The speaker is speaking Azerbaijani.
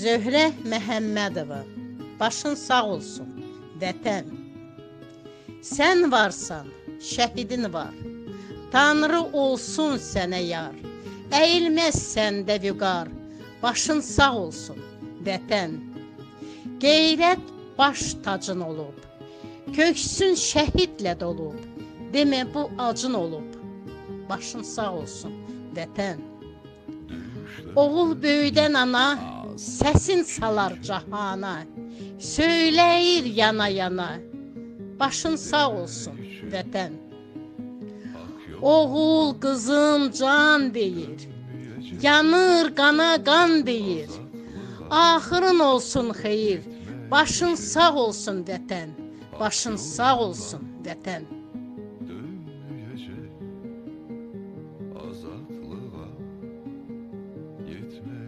Zöhrə Məhəmmədova. Başın sağ olsun, vətən. Sən varsan, şəhidin var. Tanrı olsun sənə yar. Əyilməz səndə vüqar. Başın sağ olsun, vətən. Qeyrət baş tacın olub. Köksün şəhidlə dolub. Demə bu acın olub. Başın sağ olsun, vətən. Oğul böyüdən ana səsin salar cahana. Söyləyir yana-yana. Başın sağ olsun, vətən. Oğul, qızım can deyir. Yanır qana qan deyir. Axırın olsun xeyir. Başın sağ olsun vətən. Başın sağ olsun vətən.